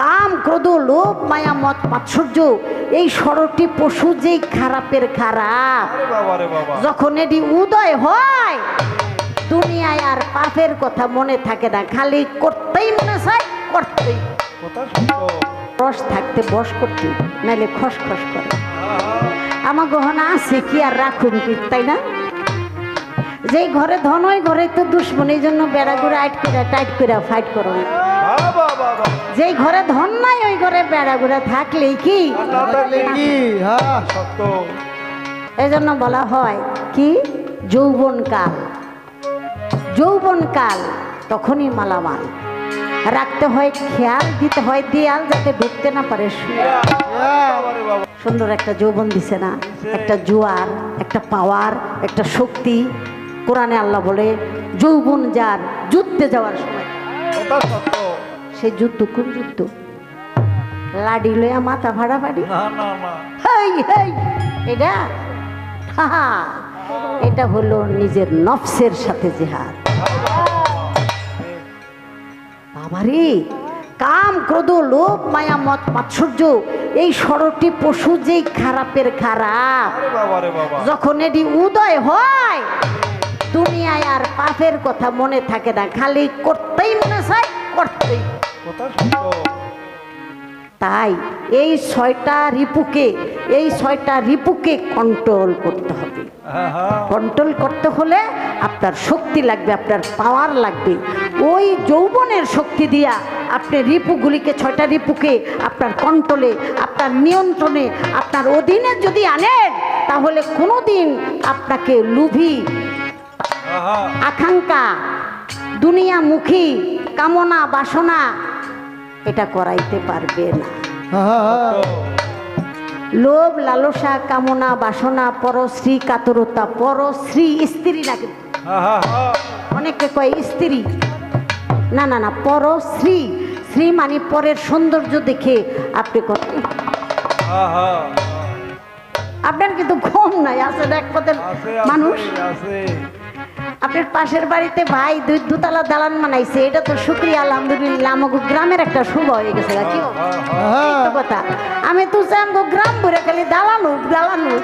কাম ক্রোধ লোভ মায়া মত মাৎসর্য এই ষোলোটি পশু যেই খারাপের খারাপ। যখন এটি উদয় হয় দুনিয়ায় আর পাপের কথা মনে থাকে না। খালি করতেই মনে চায় করতেই। রস থাকতে বস করতে নাহলে খসখস করে। আমার গহনা আছে কি আর রাখুন কি তাই না? যেই ঘরে ধন ওই ঘরে তো দুশ্মন এই জন্য বেড়া করে আইট করে টাইট করে ফাইট করো। না যেই ঘরে ধন নাই ওই ঘরে বেড়া করে থাকলেই কি? এই জন্য বলা হয় কি? যৌবনকাল। যৌবনকাল তখনই মালামাল। রাখতে হয় খেয়াল দিতে হয় দেয়াল যাতে ঢুকতে না পারে সুন্দর একটা যৌবন দিছে না? একটা জোয়ার একটা পাওয়ার একটা শক্তি। কোরআনে আল্লাহ বলে যৌবন যার যুদ্ধে যাওয়ার সময়। সেই যুদ্ধ কোন যুদ্ধ? লাডি লয়া মাথা ভাড়া বাড়ি হেই হেই এটা? এটা হলো নিজের নফসের সাথে জেহাদ। বাবারে কাম ক্রোধ লোভ মায়া মত মাৎসর্য এই ষোলোটি পশু যেই খারাপের খারাপ। যখন এটি উদয় হয় দুনিয়ায় আর পাপের কথা মনে থাকে না। খালি করতেই মনে চায় করতেই। তাই এই ছয়টা রিপুকে এই ছয়টা রিপুকে কন্ট্রোল করতে হবে। হ্যাঁ হ্যাঁ। কন্ট্রোল করতে হলে আপনার শক্তি লাগবে আপনার পাওয়ার লাগবে। ওই যৌবনের শক্তি দিয়া আপনি রিপুগুলিকে ছয়টা রিপুকে আপনার কন্ট্রোলে আপনার নিয়ন্ত্রণে আপনার অধীনে যদি আনেন তাহলে কোনোদিন আপনাকে লুভি হ্যাঁ হ্যাঁ। আকাঙ্ক্ষা দুনিয়ামুখী কামনা বাসনা এটা করাইতে পারবে না। লোভ লালসা কামনা বাসনা পরশ্রী কাতরতা পরশ্রী স্ত্রী না কিন্তু। অনেকে কয় স্ত্রী। না না না পরশ্রী। শ্রী শ্রী মানে পরের সৌন্দর্য দেখে আপনি করেন আপনার কিন্তু ঘুম নাই আসলে এক আছে মানুষ? আছে আছে। আপনার পাশের বাড়িতে ভাই দুই দুতলা দালান বানাইছে এটা তো শুক্রিয়া আলহামদুলিল্লাহ। আমাকে গ্রামের একটা শুভ হয়ে গেছে কি কথা। আমি তো চাই আমাকে গ্রাম ভরে খালি দালানো দালানো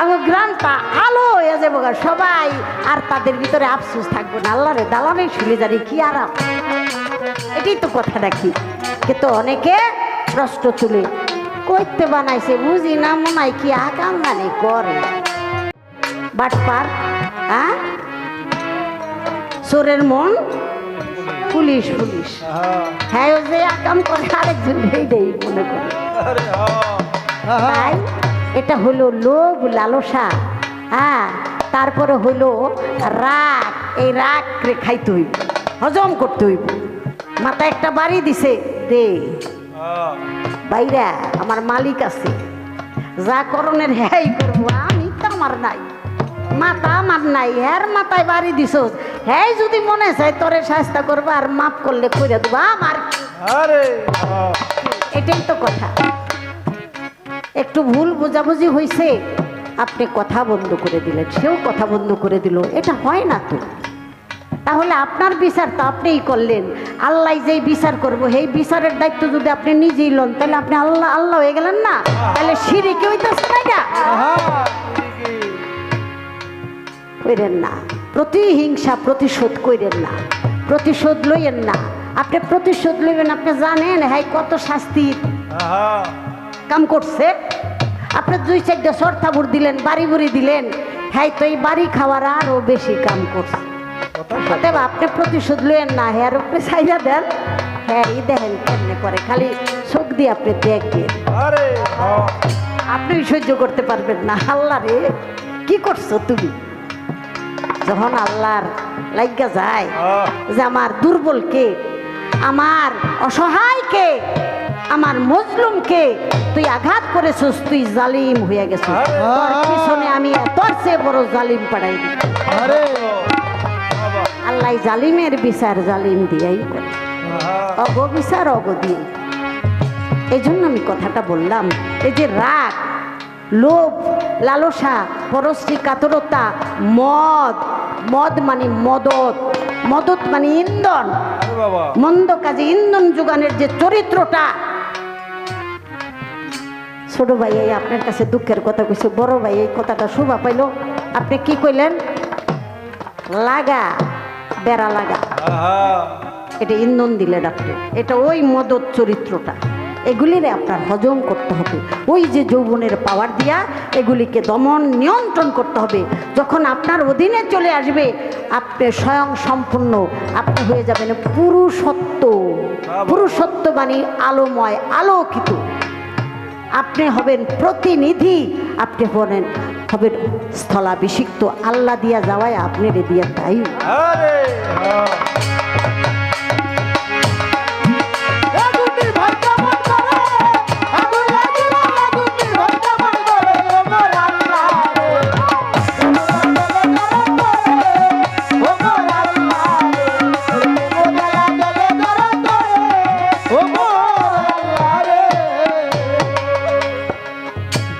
আমার গ্রামটা আলো হয়ে যাব সবাই আর তাদের ভিতরে আফসোস থাকবে না। আল্লাহ রে দালানে শুনে জানি কি আরাম। এটাই তো কথা রাখি কিন্তু অনেকে প্রশ্ন তুলে করতে বানাইছে বুঝি না মনে হয় কি আকাম মানে করে। বাটপার হ্যাঁ? চোরের মন? Police police. হ্যাঁ হ্যাঁ ও যে আকাম করে আরেকজন মনে করে। হ্যাঁ তাই এটা হলো লোভ লালসা। হ্যাঁ তারপরে হলো রাগ। এই রাগ রে খাইতে হইব হজম করতে হইব। মাথায় একটা বাড়ি দিছে দে। হ্যাঁ বাইরা আমার মালিক আছে। যা করণের হ্যাই করব আমি তো আমার নাই। মাথা আমার নাই হ্যার মাথায় বাড়ি দিছ হ্যাঁ যদি মনে চায় তোরে শাস্তা করব আর মাফ করলে করে দেবো আমার কি? এটাই তো কথা। একটু ভুল বোঝাবুঝি হয়েছে আপনি কথা বন্ধ করে দিলেন সেও কথা বন্ধ করে দিল এটা হয় না তো। তাহলে আপনার বিচার তো আপনিই করলেন। আল্লাহ যেই বিচার করব সেই বিচারের দায়িত্ব যদি আপনি নিজেই লন তাহলে আপনি আল্লাহ আল্লাহ হয়ে গেলেন না? তাহলে সিঁড়ি কেউ তো না? কইরেন না। প্রতিহিংসা প্রতিশোধ কইরেন না। প্রতিশোধ লইয়েন না। আপনি প্রতিশোধ লইবেন আপনি জানেন হ্যাঁ কত শাস্তির হ্যাঁ কাম করছে। আপনি দুই চারটা সর্থাবুর দিলেন বাড়ি বুড়ি দিলেন। হ্যাঁ তো এই বাড়ি খাওয়ার আরও বেশি কাম করছে। অতএব আপনি প্রতিশোধ লইয়েন না। হ্যাঁ আপনি চাইয়া দেন। হ্যাঁ এই দেখেন কেমনে করে। খালি চোখ দিয়ে আপনি দেখবেন আপনি সহ্য করতে পারবেন না। আল্লাহ রে কি করছ তুমি? যখন আল্লাহর লাইগা যায় যে আমার দুর্বলকে আমার অসহায়কে আমার মজলুমকে তুই আঘাত করেছিস তুই জালিম হয়ে গেছিস। তোর পিছনে আমি তোর চেয়ে বড় জালিম পাঠাই দিই। আল্লাহ জালিমের বিচার জালিম দিয়াই করে। অগ বিচার অগ দিয়ে এই জন্য আমি কথাটা বললাম এই যে রাগ লোভ লালসা পরশ্রী কাতরতা মদ মদ মানে মদত। মদত মানে ইন্ধন। মন্দ কাজে ইন্ধন যোগানের যে চরিত্রটা। ছোট ভাই এই আপনার কাছে দুঃখের কথা কইছে বড় ভাই এই কথাটা শোভা পাইল। আপনি কি কইলেন? লাগা বেড়া লাগা। এটা ইন্ধন দিলেন আপনি। এটা ওই মদত চরিত্রটা। এগুলিরে আপনার হজম করতে হবে। ওই যে যৌবনের পাওয়ার দিয়া এগুলিকে দমন নিয়ন্ত্রণ করতে হবে। যখন আপনার অধীনে চলে আসবে আপনি স্বয়ং সম্পূর্ণ আপনি হয়ে যাবেন পুরুষত্ব। পুরুষত্ব মানে আলোময় আলোকিত। আপনি হবেন প্রতিনিধি আপনি হবেন হবেন স্থলাভিষিক্ত। আল্লাহ দিয়া যাওয়ায় আপনি দিয়া তাই।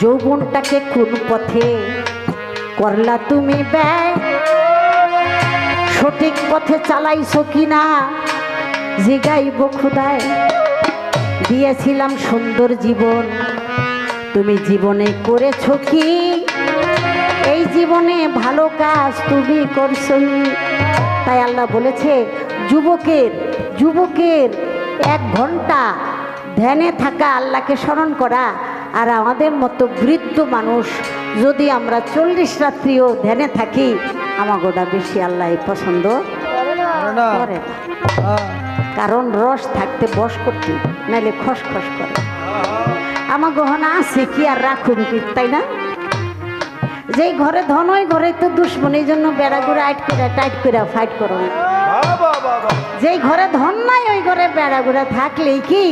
যৌবনটাকে কোন পথে করলা তুমি ব্যয়? সঠিক পথে চালাইছো কিনা? জিগাইব খুদায়, দিয়েছিলাম সুন্দর জীবন। তুমি জীবনে করেছ কি? এই জীবনে ভালো কাজ তুমি করছ তাই আল্লাহ বলেছে, যুবকের যুবকের এক ঘণ্টা ধ্যানে থাকা আল্লাহকে স্মরণ করা। আর আমাদের মতো বৃদ্ধ মানুষ যদি আমরা চল্লিশ রাত্রিও ধ্যানে থাকি আমার গোটা বেশি আল্লাহ পছন্দ করে কারণ রস থাকতে বস করতে নাইলে খসখস করে। আমার গহনা আছে কি আর রাখুন কি তাই না? যেই ঘরে ধন ওই ঘরে তো দুশ্মন এই জন্য বেড়া গুড়া আইট করে টাইট করে ফাইট করো না। যেই ঘরে ধন নাই ওই ঘরে বেড়া গুড়া থাকলেই কি?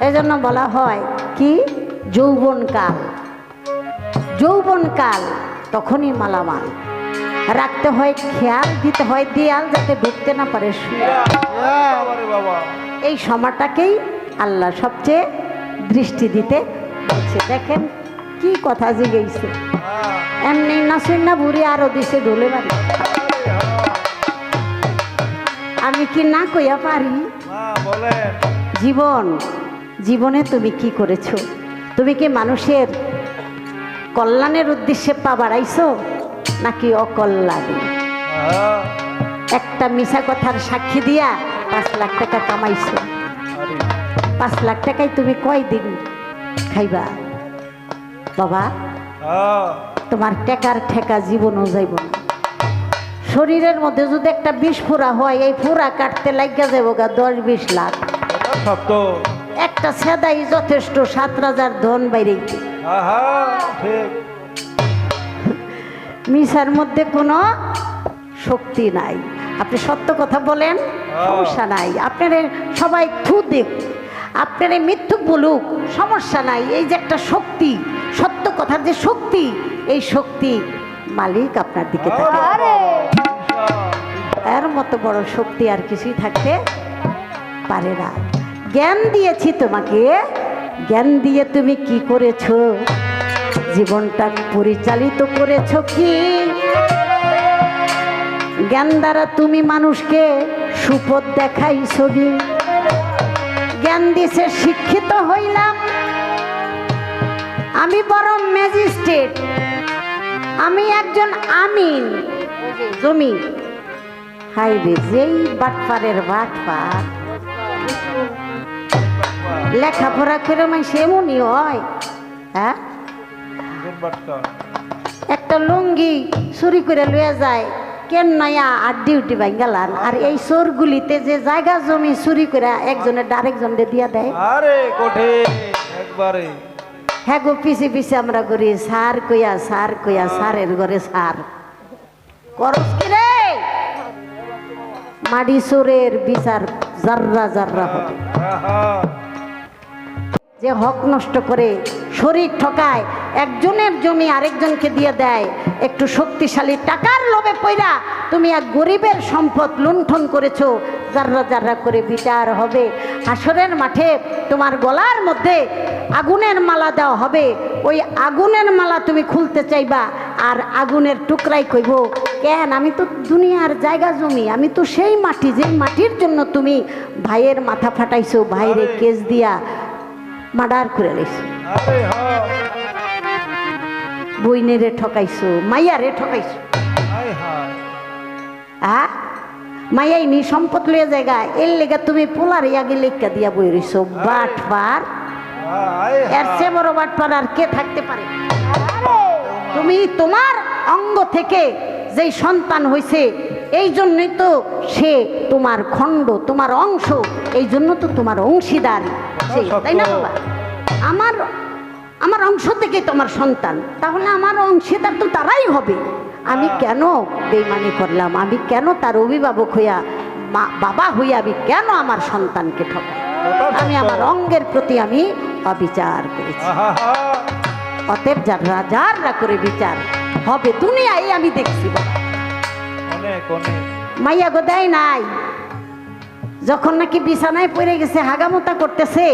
না থাকলে কি হ্যাঁ সত্য এই জন্য বলা হয় কি? যৌবনকাল। যৌবনকাল তখনই মালামাল। রাখতে হয় খেয়াল দিতে হয় দেয়াল যাতে ঢুকতে না পারে এই সময়টাকেই আল্লাহ সবচেয়ে দৃষ্টি দিতে বলছে। দেখেন কি কথা জিগেছে এমনি নাসুন না বুড়ি আরও দিছে ঢোলে বাড়ি আমি কি না কইয়া পারি? হ্যাঁ জীবন জীবনে তুমি কি করেছ? তুমি কি মানুষের কল্যাণের উদ্দেশ্যে পা বাড়াইছো, নাকি অকল্যাণে? একটা মিশা কথার সাক্ষী দিয়া পাঁচ লাখ টাকা কামাইছো। পাঁচ লাখ টাকায় তুমি কয়দিন খাইবা? বাবা, তোমার টেকার ঠেকা জীবনও যাইব শরীরের মধ্যে যদি একটা বিষ ফোড়া হয়, এই ফোড়া কাটতে লাগিয়া যাব গা দশ বিশ লাখ। একটা সেদাই যথেষ্ট সাত রাজার ধন বাইরে মিশার মধ্যে কোনো শক্তি নাই। আপনি সত্য কথা বলেন সমস্যা নাই। আপনার সবাই থু দেখ আপনার এই মিথ্যুক বলুক সমস্যা নাই। এই যে একটা শক্তি সত্য কথার যে শক্তি এই শক্তি মালিক আপনার দিকে থাকে এর মতো বড় শক্তি আর কিছুই থাকতে পারে না। জ্ঞান দিয়েছি তোমাকে। জ্ঞান দিয়ে তুমি কি করেছ? জীবনটা পরিচালিত করেছ কি? জ্ঞান দ্বারা তুমি মানুষকে সুপথ দেখাই ছবি জ্ঞান দিছে শিক্ষিত হইলাম। আমি বড় ম্যাজিস্ট্রেট। আমি একজন আমিন। জমি। হাই রে যেই বাটপারের বাটপার। লেখাপড়া করে মানে সেমনই হয় হ্যাঁ? একটা লুঙ্গি চুরি করে লয়ে যায় কেন নয়া আর ডিউটি গেলান আর এই চোরগুলিতে যে জায়গা জমি চুরি করে একজনের আরেকজনকে দিয়া দেয়। আরে কঠিন একবারে। হ্যাঁ গো পিছে পিছে আমরা করি সার কইয়া সার কইয়া সারের ঘরে সার। করস কি রে? মাডি চোরের বিচার জাররা জাররা হবে। আহা যে হক নষ্ট করে শরীর ঠকায় একজনের জমি আরেকজনকে দিয়ে দেয় একটু শক্তিশালী টাকার লোভে পইরা তুমি এক গরিবের সম্পদ লুণ্ঠন করেছ জাররা জাররা করে বিচার হবে হাসরের মাঠে তোমার গলার মধ্যে আগুনের মালা দেওয়া হবে ওই আগুনের মালা তুমি খুলতে চাইবা আর আগুনের টুকরাই কইব কেন আমি তো দুনিয়ার জায়গা জমি আমি তো সেই মাটি যে মাটির জন্য তুমি ভাইয়ের মাথা ফাটাইছো ভাইরে। কেস দিয়া মার্ডার করে লাইছো আরে রে ঠকাইছো মাইয়ারে ঠকাইছো। হাই হাই হ্যাঁ মাইয়াই নি সম্পদ লইয়া জায়গা এর লেগে তুমি পোলার ইয়াগে লেখা দিয়া বই রইছো। বাট পার হাই এর চেয়ে বড় বাট পার আর কে থাকতে পারে? তুমি তোমার অঙ্গ থেকে যেই সন্তান হয়েছে এই জন্যই তো সে তোমার খণ্ড তোমার অংশ এই জন্য তো তোমার অংশীদার। সে, তাই না বাবা? আমার আমার অংশ থেকে তোমার সন্তান। তাহলে আমার অংশীদার তো তারাই হবে। আমি কেন বেইমানি করলাম? আমি কেন তার অভিভাবক হইয়া মা বাবা হইয়া আমি কেন আমার সন্তানকে ঠকাই আমি আমার অঙ্গের প্রতি আমি অবিচার করেছি। অতএব যার রাজাররা করে বিচার হবে দুনিয়ায় আমি দেখছি বাবা। মাইয়া গো দেয় নাই। যখন নাকি বিছানায় পড়ে গেছে, হাগামোতা করতেছে,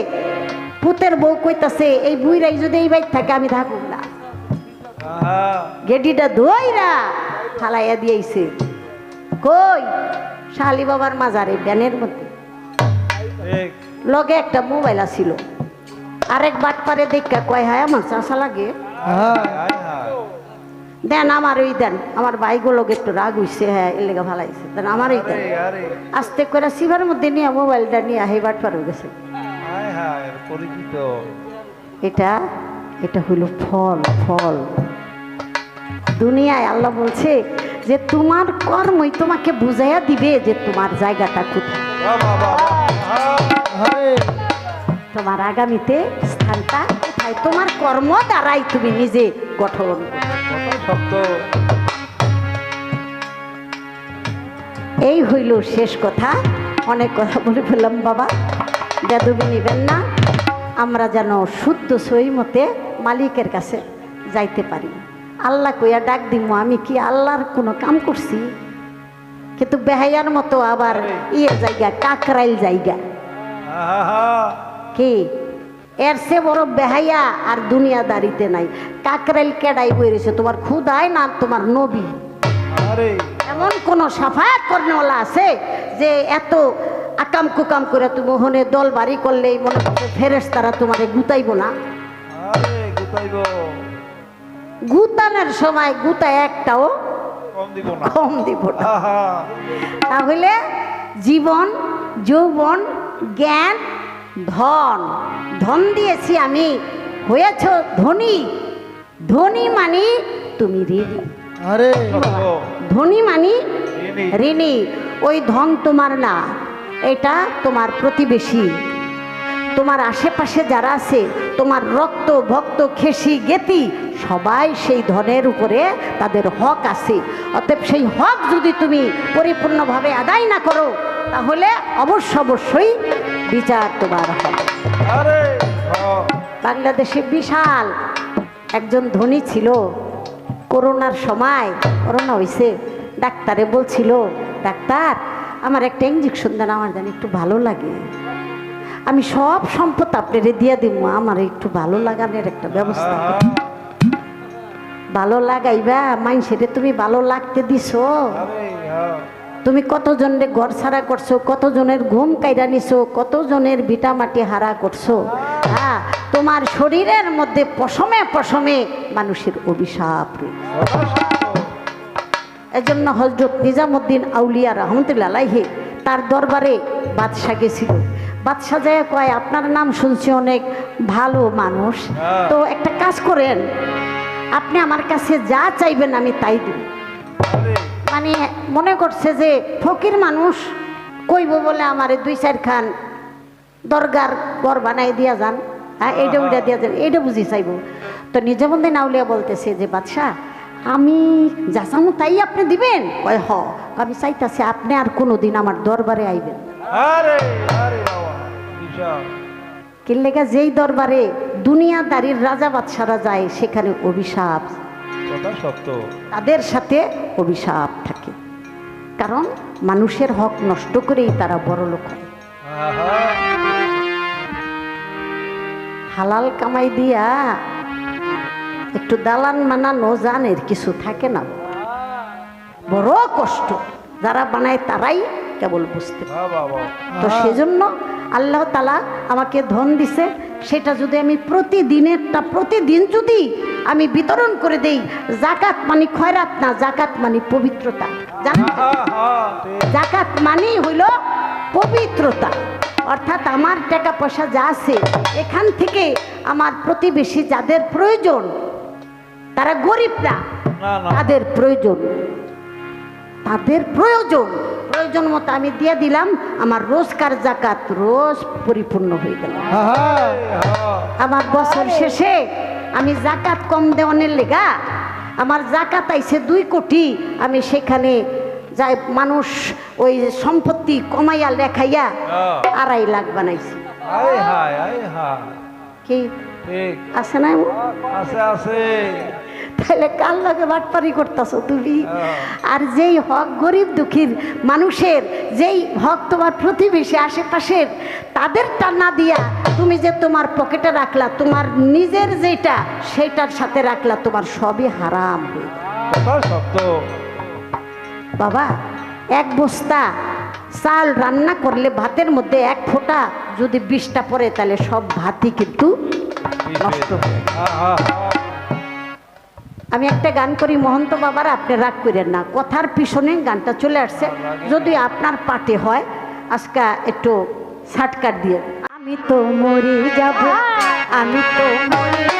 পুতের বউ কইতাছে, এই বুইরাই যদি এই বাইক থাকে, আমি থাকুক না। গেডিটা দইরা ফালাইয়া দিয়েছে। কই? শালি বাবার মাজারে, ব্যানের মধ্যে। লগে একটা মোবাইল আছিল। আরেক বাট পারে দেখা কয়, হায় আমার চাষা লাগে। দেন আমার ওই দেন। আমার বাইগুলো একটু রাগ হইছে হ্যাঁ এর লেগে ভালাইছে দেন আমার ওই দেন আস্তে করে সিভার মধ্যে নিয়ে মোবাইলটা নিয়ে হেবাট পার হয়ে গেছে। এটা এটা হইল ফল ফল। দুনিয়ায় আল্লাহ বলছে যে তোমার কর্মই তোমাকে বুঝাইয়া দিবে যে তোমার জায়গাটা কোথায়। তোমার আগামীতে স্থানটা কোথায়? তোমার কর্ম দ্বারাই তুমি নিজে গঠন করবে। কত শক্ত এই হইল শেষ কথা। অনেক কথা বলে ফেললাম বাবা। বেদবি নিবেন না। আমরা যেন শুদ্ধ সই মতে মালিকের কাছে যাইতে পারি। আল্লাহ কইয়া ডাক দিব আমি কি আল্লাহর কোনো কাম করছি? কিন্তু বেহাইয়ার মতো আবার ইয়ে জায়গা কাকরাইল জায়গা। কি? এর সে বড় বেহাইয়া আর দুনিয়াদারিতে নাই। কাকরাইল কেডাই বইরেছে তোমার খুদায় না তোমার নবী। এমন কোন সাফায়াত কর্নেওয়ালা আছে যে এত আকাম কুকাম করে তুমি ওখানে দল বাড়ি করলেই মনে করছে ফেরেস তারা তোমারে গুতাইব না? গুতানের সময় গুতা একটাও কম দিব না। তাহলে জীবন যৌবন জ্ঞান ধন ধন দিয়েছি আমি। হয়েছ ধনী। ধনী মানি তুমি ঋণী। আরে। ধনী মানি ঋণী। ওই ধন তোমার না এটা তোমার প্রতিবেশী। তোমার আশেপাশে যারা আছে তোমার রক্ত ভক্ত খেসি গেতি সবাই সেই ধনের উপরে তাদের হক আছে। অতএব সেই হক যদি তুমি পরিপূর্ণভাবে আদায় না করো তাহলে অবশ্য অবশ্যই বিচার তোমার হবে। বাংলাদেশে বিশাল একজন ধনী ছিল। করোনার সময় করোনা হয়েছে ডাক্তারে বলছিল ডাক্তার আমার একটা ইঞ্জেকশন দেন আমার জানি একটু ভালো লাগে। আমি সব সম্পদ আপনারে দিয়ে দিব আমার একটু ভালো লাগানোর একটা ব্যবস্থা ভালো লাগাইবা মাইনসেরে তুমি ভালো লাগতে দিছো। তুমি কতজনের ঘর ছাড়া করছ, কতজনের ঘুম কাইরা নিছো, কতজনের বিটা মাটি হারা করছ? হ্যাঁ তোমার শরীরের মধ্যে পশমে পশমে মানুষের অভিশাপ এজন্য হজরত নিজামুদ্দিন আউলিয়া রহমতুল্লাহ তার দরবারে বাদশাহ গেছিল। বাদশাহ যায় কয়, আপনার নাম শুনছি অনেক ভালো মানুষ। তো একটা কাজ করেন, আপনি আমার কাছে যা চাইবেন আমি তাই আরে মানে মনে করছে যে ফকির মানুষ কইব বলে আমারে দুই চার খান দরগার ঘর বানাই দিয়া যান। হ্যাঁ এইটা ওইটা দিয়া যান এইটা বুঝি চাইব। তো নিজামুদ্দিন আউলিয়া বলতেছে যে বাদশাহ আমি যা চামু তাই আপনি দিবেন? কয় হ। আমি চাইতাছি আপনি আর কোনো দিন আমার দরবারে আইবেন কিল্লেগা যেই দরবারে দুনিয়াদারির রাজা বাদশারা যায় সেখানে অভিশাপ। কথা সত্য। তাদের সাথে অভিশাপ থাকে। কারণ মানুষের হক নষ্ট করেই তারা বড় লোক হয় হালাল কামাই দিয়া একটু দালান মানানো জানের কিছু থাকে না। বড় কষ্ট। যারা বানায় তারাই কেবল বুঝতে। তো সেজন্য আল্লাহ তালা আমাকে ধন দিছে সেটা যদি আমি প্রতিদিনেরটা প্রতিদিন যদি আমি বিতরণ করে দেই জাকাত মানে খয়রাত না জাকাত মানে পবিত্রতা। জাকাত মানেই হইল পবিত্রতা। অর্থাৎ আমার টাকা পয়সা যা আছে এখান থেকে আমার প্রতিবেশী যাদের প্রয়োজন তারা গরিব না। তাদের প্রয়োজন। তাদের প্রয়োজন। প্রয়োজন মতো আমি দিয়ে দিলাম আমার রোজকার জাকাত রোজ পরিপূর্ণ হয়ে গেল। আমার বছর শেষে আমি জাকাত কম দেওয়ানের লেগা আমার জাকাত আইছে দুই কোটি আমি সেখানে যাই মানুষ ওই সম্পত্তি কমাইয়া লেখাইয়া হ্যাঁ। আড়াই লাখ বানাইছি। কি? আছে না আছে আছে। তাহলে কার লাগে বাটপারি করতেছো তুমি হ্যাঁ। আর যেই হক গরিব দুঃখীর মানুষের যেই হক তোমার প্রতিবেশী আশেপাশের তাদেরটা না দিয়া তুমি যে তোমার পকেটে রাখলা তোমার নিজের যেটা সেটার সাথে রাখলা তোমার সবই হারাম বাবা এক বস্তা চাল রান্না করলে ভাতের মধ্যে এক ফোঁটা যদি বিষটা পড়ে তাহলে সব ভাতই কিন্তু নষ্ট হ্যাঁ। আমি একটা গান করি, মহন্ত বাবার আপনি রাগ করেন না। কথার পিছনে গানটা চলে আসছে। যদি আপনার পাটে হয়, আজকে একটু শার্টকাট দিয়ে। আমি তো মরে যাব, আমি তো মরে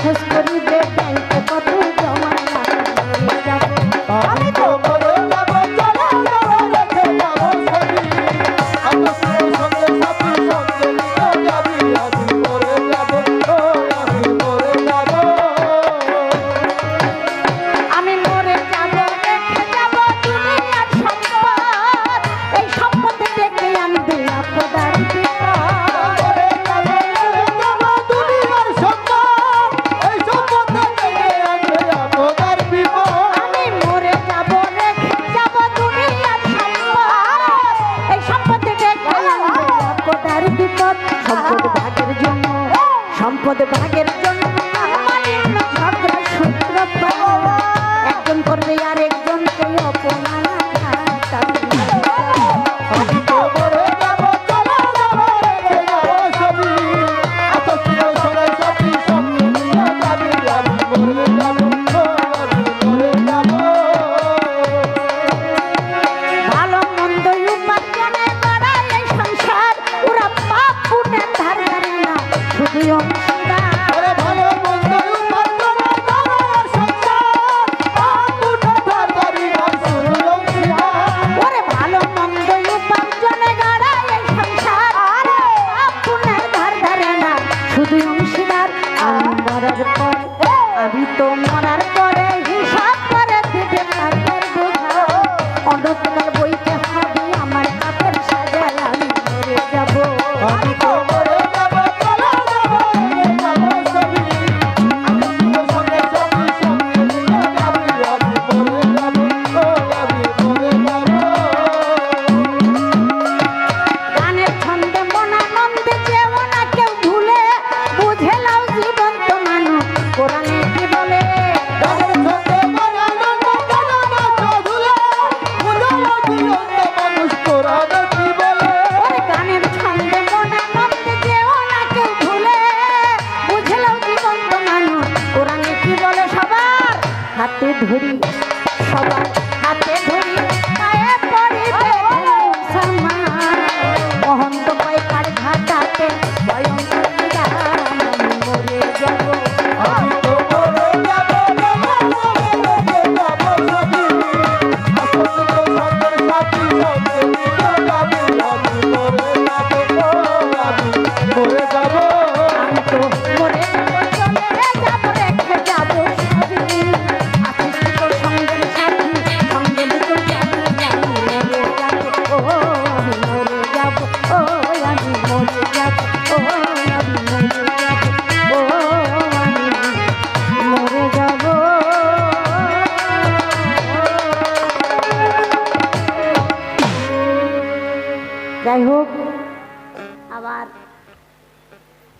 খোঁজ করিবে আনবে আর বিপদ সম্পদ ভাগের জন্য সম্পদ ভাগের জন্য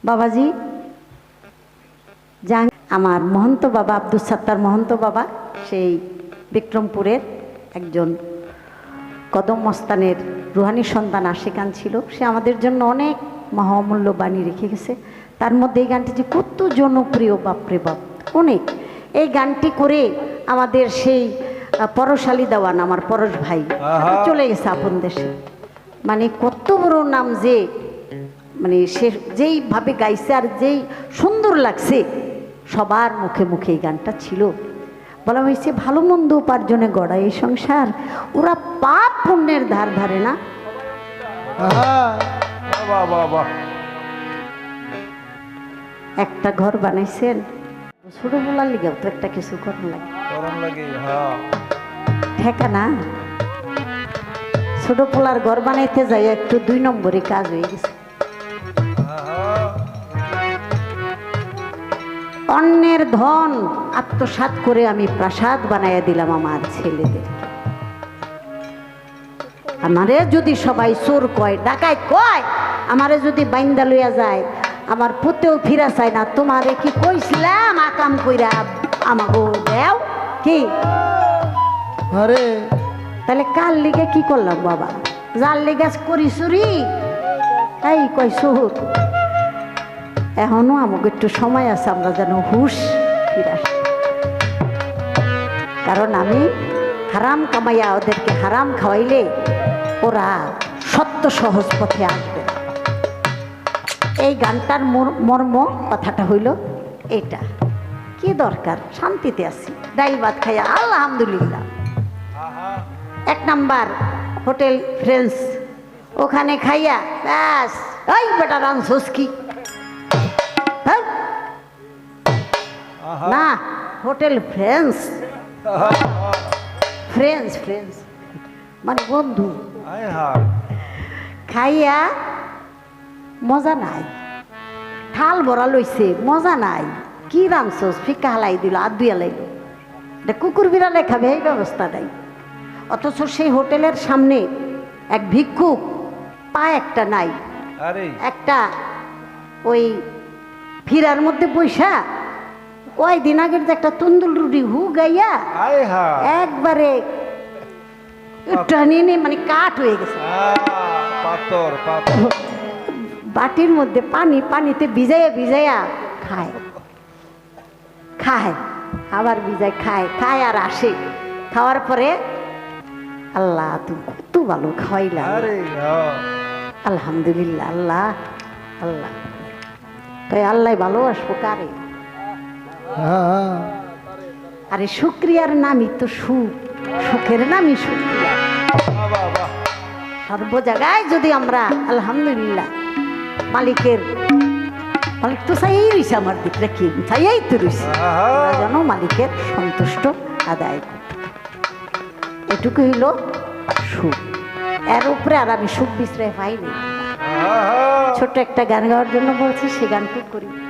বাবাজি জান আমার মহন্ত বাবা আব্দুল সাত্তার মহন্ত বাবা সেই বিক্রমপুরের একজন কদম মস্তানের রুহানি সন্তান আশিকান ছিল। সে আমাদের জন্য অনেক মহামূল্য বাণী রেখে গেছে। তার মধ্যে এই গানটি যে কত জনপ্রিয় বাপরে বাপ অনেক। এই গানটি করে আমাদের সেই পরশালী দেওয়ান আমার পরশ ভাই চলে গেছে আপন দেশে। মানে কত বড় নাম যে মানে সে যেইভাবে গাইছে আর যেই সুন্দর লাগছে সবার মুখে মুখে এই গানটা ছিল। বলা হয়েছে ভালো মন্দ উপার্জনে গড়া এই সংসার। ওরা পাপ পুণ্যের ধার ধারে না। একটা ঘর বানাইছেন। ছোট বলার লিগেও তো একটা কিছু গরম লাগে। ঠেকা না ছোট পোলার ঘর বানাইতে যাই একটু দুই নম্বরে কাজ হয়ে গেছে। অন্যের ধন আত্মসাৎ করে আমি প্রাসাদ বানাইয়া দিলাম আমার ছেলেদের। আমারে যদি সবাই চোর কয় ডাকাই কয় আমারে যদি বাইন্দা লইয়া যায় আমার পুতেও ফিরা চায় না তোমারে কি কইছিলাম আকাম কইরা আমাগো দেও? কি? আরে। তাহলে কার লিগে কি করলাম বাবা? যার লিগে করি চুরি এই কই সুর এখনও আমাকে একটু সময় আছে, আমরা যেন হুশ ফিরে কারণ আমি হারাম কামাইয়া ওদেরকে হারাম খাওয়াইলে ওরা সত্য সহজ পথে আসবে। এই গানটার মর্ম কথাটা হইল এটা কি দরকার? শান্তিতে আছি। ডাইল ভাত খাইয়া আলহামদুলিল্লাহ। এক নাম্বার হোটেল ফ্রেন্স ওখানে খাইয়া ব্যাস। ওই বেটা রানছোস কি হোটেল ফ্রেন্স ফ্রেন্স ফ্রেন্স মানে বন্ধু। খাইয়া মজা নাই। থাল ভরা লইছে মজা নাই। কি রানছোস ফিকা হালাই দিল আর দুই এটা কুকুর বিড়ালে খাবে এই ব্যবস্থা নাই। অথচ সেই হোটেলের সামনে এক ভিক্ষুক পা একটা নাই। একটা ওই ফিরার মধ্যে পয়সা কয়দিন আগের যে একটা তন্দুল রুটি হু গাইয়া একবারে টানি নিয়ে মানে কাঠ হয়ে গেছে। পাথর পাথর। বাটির মধ্যে পানি পানিতে ভিজাইয়া ভিজাইয়া খায়। খায় আবার ভিজায় খায় খায় আর আসে। খাওয়ার পরে আল্লাহ তুমি কত ভালো খাওয়াইলা। আলহামদুলিল্লাহ আল্লাহ আল্লাহ। তাই আল্লাহ ভালোবাসবো কারে? আরে শুক্রিয়ার নামই তো সুখ। সুখের নামই শুক্রিয়া। সর্ব জায়গায় যদি আমরা, আলহামদুলিল্লাহ, মালিকের মালিক তো চাইই রয়েছে আমার দিকটা কি? চাইয়াই তো রয়েছে যেন মালিকের সন্তুষ্ট আদায় করি। এটুকু হইল সুখ। এর উপরে আর আমি সুখ বিশ্রয় পাইনি। ছোট্ট একটা গান গাওয়ার জন্য বলছি, সে গানটুকু করি।